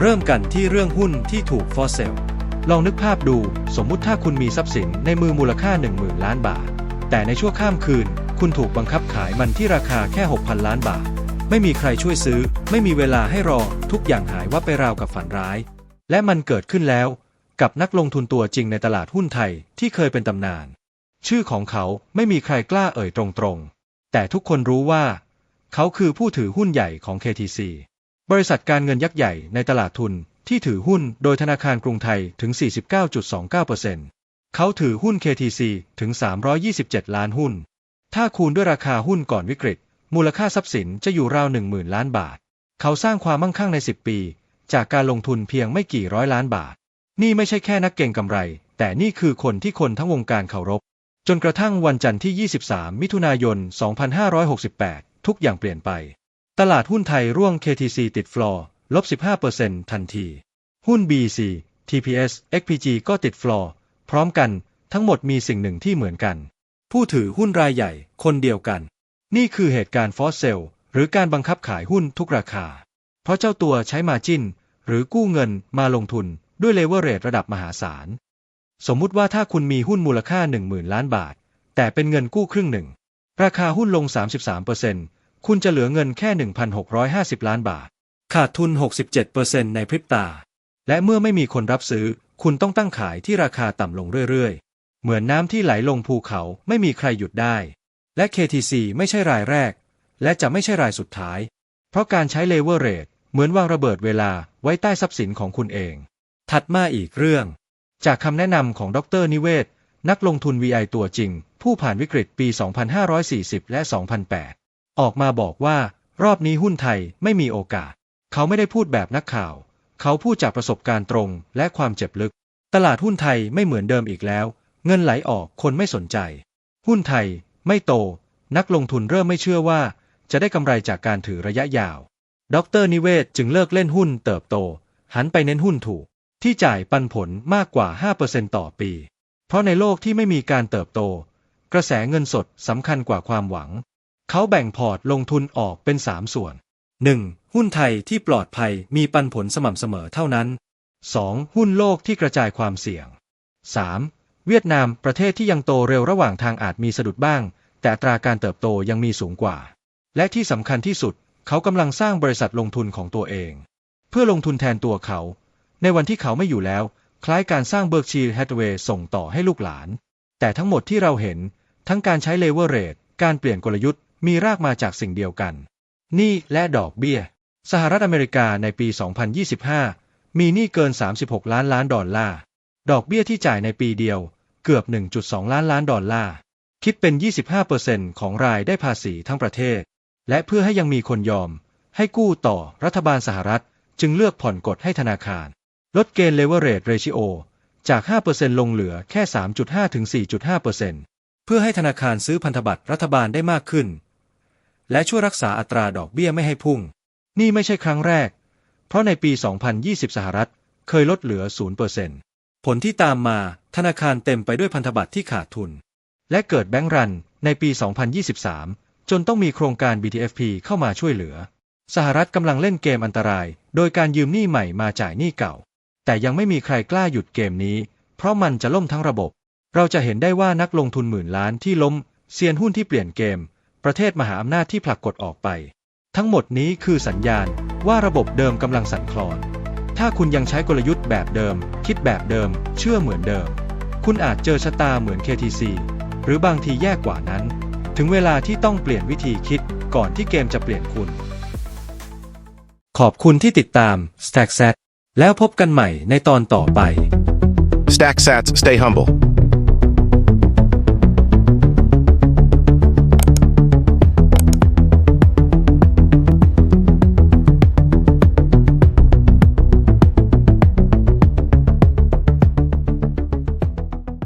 เริ่มกันที่เรื่องหุ้นที่ถูกฟอสเซลลองนึกภาพดู สมมุติถ้าคุณมีทรัพย์สินในมือมูลค่า 10,000 ล้านบาท แต่ในชั่วข้ามคืน คุณถูกบังคับขายมันที่ราคาแค่ 6,000 ล้านบาท ไม่มีใครช่วยซื้อ ไม่มีเวลาให้รอ ทุกอย่างหายว่าไปราวกับฝันร้าย และมันเกิดขึ้นแล้ว กับนักลงทุนตัวจริงในตลาดหุ้นไทยที่เคยเป็นตำนาน ชื่อของเขาไม่มีใครกล้าเอ่ยตรงๆ แต่ทุกคนรู้ว่า เขาคือผู้ถือหุ้นใหญ่ของ KTC บริษัทการเงินยักษ์ใหญ่ในตลาดทุนที่ถือหุ้นโดยธนาคารกรุงไทยถึง 49.29%เขาถือหุ้น KTC ถึง 327 ล้านหุ้น ถ้าคูณด้วยราคาหุ้นก่อนวิกฤต มูลค่าทรัพย์สินจะอยู่ราว10,000 ล้านบาท เขาสร้างความมั่งคั่งใน 10 ปี จากการลงทุนเพียงไม่กี่ร้อยล้านบาท นี่ไม่ใช่แค่นักเก็งกำไร แต่นี่คือคนที่คนทั้งวงการเคารพ จนกระทั่งวันจันทร์ที่ 23 มิถุนายน 2568 ทุกอย่างเปลี่ยนไป ตลาดหุ้นไทยร่วง KTC ติดฟลอร์ลบ 15%ทันที หุ้น BC TPS XPG ก็ติดฟลอร์พร้อมกัน ทั้งหมดมีสิ่งหนึ่งที่เหมือนกัน ผู้ถือหุ้นรายใหญ่คนเดียวกัน นี่คือเหตุการณ์ฟอสเซลหรือการบังคับขายหุ้นทุกราคา เพราะเจ้าตัวใช้มาจิ้น หรือกู้เงินมาลงทุนด้วยเลเวอเรจระดับมหาศาล สมมุติว่าถ้าคุณมีหุ้นมูลค่า 10,000 ล้านบาท แต่เป็นเงินกู้ครึ่งหนึ่ง ราคาหุ้นลง 33% คุณจะเหลือเงินแค่ 1,650 ล้านบาท ขาดทุน 67%ในพริบตา และเมื่อไม่มีคนรับซื้อ คุณต้องตั้งขายที่ราคาต่ำลงเรื่อยๆ เหมือนน้ำที่ไหลลงภูเขาไม่มีใครหยุดได้ และ KTC ไม่ใช่รายแรก และจะไม่ใช่รายสุดท้าย เพราะการใช้เลเวอเรจเหมือนวางระเบิดเวลาไว้ใต้ทรัพย์สินของคุณเอง ถัดมาอีกเรื่อง จากคำแนะนำของดรนิเวศ นักลงทุน VI ตัวจริง ผู้ผ่านวิกฤตปี 2540 และ 2008 ออกมาบอกว่ารอบนี้หุ้นไทยไม่มีโอกาส เขาไม่ได้พูดแบบนักข่าว เขาพูดจากประสบการณ์ตรงและความเจ็บลึก ตลาดหุ้นไทยไม่เหมือนเดิมอีกแล้ว เงินไหลออกคนไม่สนใจ หุ้นไทยไม่โต นักลงทุนเริ่มไม่เชื่อว่า จะได้กำไรจากการถือระยะยาว ดรนิเวศจึงเลิกเล่นหุ้นเติบโต หันไปเน้นหุ้นถูก ที่จ่ายปันผลมากกว่า 5%ต่อปี เพราะในโลกที่ไม่มีการเติบโต กระแสเงินสดสำคัญกว่าความหวัง เขาแบ่งพอร์ตลงทุนออกเป็น 3 ส่วน 1. หุ้นไทยที่ปลอดภัยมีปันผลสม่ำเสมอเท่านั้น 2. หุ้นโลกที่กระจายความเสี่ยง 3. เวียดนามประเทศที่ยังโตเร็วระหว่างทางอาจมีสะดุดบ้าง แต่ตราการเติบโตยังมีสูงกว่า และที่สำคัญที่สุด เขากำลังสร้างบริษัทลงทุนของตัวเอง เพื่อลงทุนแทนตัวเขา ในวันที่เขาไม่อยู่แล้ว คล้ายการสร้างเบิร์กชีร์แฮตเวย์ส่งต่อให้ลูกหลาน แต่ทั้งหมดที่เราเห็น ทั้งการใช้เลเวอเรจการเปลี่ยนกลยุทธ์ มีรากมาจากสิ่งเดียวกันหนี้และดอกเบี้ย สหรัฐอเมริกาในปี 2025 มีหนี้เกิน 36 ล้านล้านดอลลาร์ ดอกเบี้ยที่จ่ายในปีเดียวเกือบ 1.2 ล้านล้านดอลลาร์ คิดเป็น 25%ของรายได้ภาษีทั้งประเทศ และเพื่อให้ยังมีคนยอม ให้กู้ต่อรัฐบาลสหรัฐจึงเลือกผ่อนกดให้ธนาคาร ลดเกณฑ์ leverage ratio จาก 5%ลงเหลือแค่ 3.5 ถึง 4.5%เพื่อให้ธนาคารซื้อพันธบัตรรัฐบาลได้มากขึ้น และช่วยรักษาอัตราดอกเบี้ยไม่ให้พุ่ง นี่ไม่ใช่ครั้งแรก เพราะในปี 2020 สหรัฐเคยลดเหลือ 0%ผลที่ตามมาธนาคารเต็มไปด้วยพันธบัตรที่ขาดทุน และเกิดแบงก์รันในปี 2023 จนต้องมีโครงการ BTFP เข้ามาช่วยเหลือ สหรัฐกำลังเล่นเกมอันตราย โดยการยืมหนี้ใหม่มาจ่ายหนี้เก่า แต่ยังไม่มีใครกล้าหยุดเกมนี้ เพราะมันจะล่มทั้งระบบ เราจะเห็นได้ว่านักลงทุนหมื่นล้านที่ล้มเซียนหุ้นที่เปลี่ยนเกม ประเทศมหาอำนาจที่ผลักกดออกไป ทั้งหมดนี้คือสัญญาณว่าระบบเดิมกำลังสั่นคลอน ถ้าคุณยังใช้กลยุทธ์แบบเดิม คิดแบบเดิม เชื่อเหมือนเดิม คุณอาจเจอชะตาเหมือน KTC หรือบางทีแย่กว่านั้น ถึงเวลาที่ต้องเปลี่ยนวิธีคิดก่อนที่เกมจะเปลี่ยนคุณ ขอบคุณที่ติดตาม Stack Set แล้วพบกันใหม่ในตอนต่อไป Stack sats, stay humble.